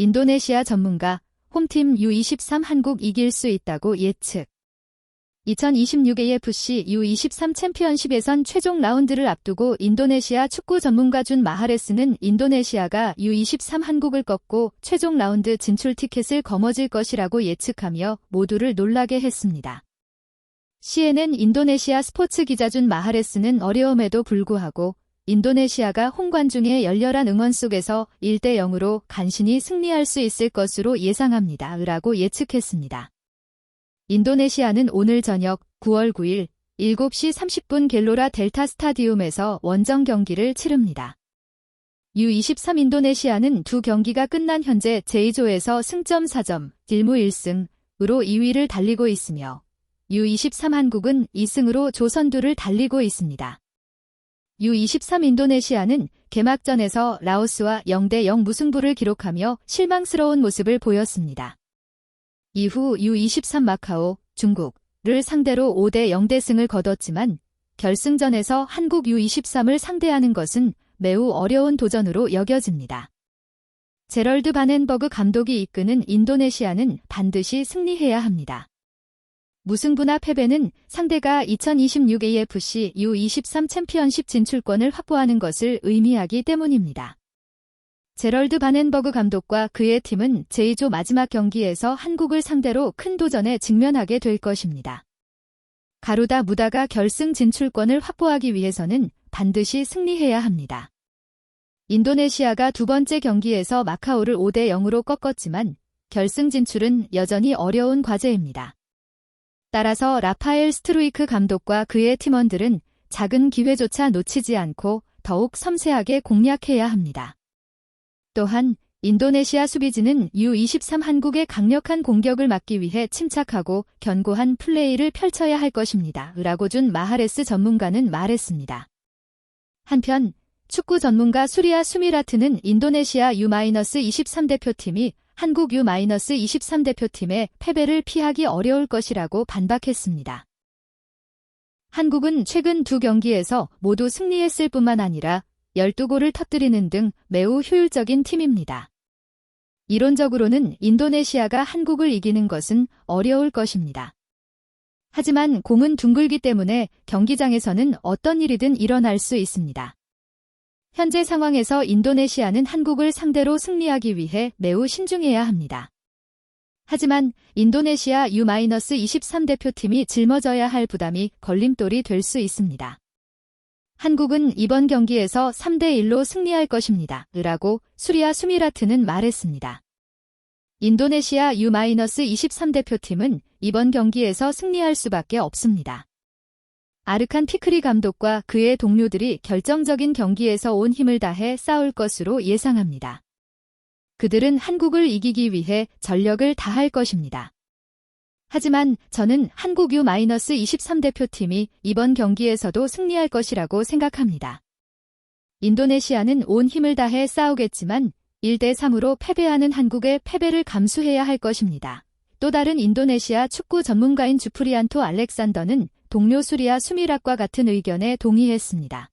인도네시아 전문가 홈팀 U23 한국 이길 수 있다고 예측. 2026AFC U23 챔피언십에선 최종 라운드를 앞두고 인도네시아 축구 전문가 준 마하레스는 인도네시아가 U23 한국을 꺾고 최종 라운드 진출 티켓을 거머쥘 것이라고 예측하며 모두를 놀라게 했습니다. CNN 인도네시아 스포츠 기자 준 마하레스는 어려움에도 불구하고 인도네시아가 홍관중의 열렬한 응원 속에서 1대 0으로 간신히 승리할 수 있을 것으로 예상합니다. 라고 예측했습니다. 인도네시아는 오늘 저녁 9월 9일 7시 30분 갤로라 델타 스타디움에서 원정 경기를 치릅니다. U23 인도네시아는 두 경기가 끝난 현재 제2조에서 승점 4점, 딜무 1승으로 2위를 달리고 있으며 U23 한국은 2승으로 조선두를 달리고 있습니다. U23 인도네시아는 개막전에서 라오스와 0대0 무승부를 기록하며 실망스러운 모습을 보였습니다. 이후 U23 마카오, 중국을 상대로 5대 0대 승을 거뒀지만 결승전에서 한국 U23을 상대하는 것은 매우 어려운 도전으로 여겨집니다. 제럴드 바넨버그 감독이 이끄는 인도네시아는 반드시 승리해야 합니다. 무승부나 패배는 상대가 2026 AFC U23 챔피언십 진출권을 확보하는 것을 의미하기 때문입니다. 제럴드 바넨버그 감독과 그의 팀은 제2조 마지막 경기에서 한국을 상대로 큰 도전에 직면하게 될 것입니다. 가루다 무다가 결승 진출권을 확보하기 위해서는 반드시 승리해야 합니다. 인도네시아가 두 번째 경기에서 마카오를 5대 0으로 꺾었지만 결승 진출은 여전히 어려운 과제입니다. 따라서 라파엘 스트루이크 감독과 그의 팀원들은 작은 기회조차 놓치지 않고 더욱 섬세하게 공략해야 합니다. 또한 인도네시아 수비진은 U23 한국의 강력한 공격을 막기 위해 침착하고 견고한 플레이를 펼쳐야 할 것입니다. 라고 준 마하레스 전문가는 말했습니다. 한편 축구 전문가 수리아 수미라트는 인도네시아 U-23 대표팀이 한국 U-23 대표팀의 패배를 피하기 어려울 것이라고 반박했습니다. 한국은 최근 두 경기에서 모두 승리했을 뿐만 아니라 12골을 터뜨리는 등 매우 효율적인 팀입니다. 이론적으로는 인도네시아가 한국을 이기는 것은 어려울 것입니다. 하지만 공은 둥글기 때문에 경기장에서는 어떤 일이든 일어날 수 있습니다. 현재 상황에서 인도네시아는 한국을 상대로 승리하기 위해 매우 신중해야 합니다. 하지만 인도네시아 U-23 대표팀이 짊어져야 할 부담이 걸림돌이 될 수 있습니다. 한국은 이번 경기에서 3대1로 승리할 것입니다. 라고 수리아 수미라트는 말했습니다. 인도네시아 U-23 대표팀은 이번 경기에서 승리할 수밖에 없습니다. 아르칸 피크리 감독과 그의 동료들이 결정적인 경기에서 온 힘을 다해 싸울 것으로 예상합니다. 그들은 한국을 이기기 위해 전력을 다할 것입니다. 하지만 저는 한국 U-23 대표팀이 이번 경기에서도 승리할 것이라고 생각합니다. 인도네시아는 온 힘을 다해 싸우겠지만 1대3으로 패배하는 한국의 패배를 감수해야 할 것입니다. 또 다른 인도네시아 축구 전문가인 주프리안토 알렉산더는 동료 수리아 수미락과 같은 의견에 동의했습니다.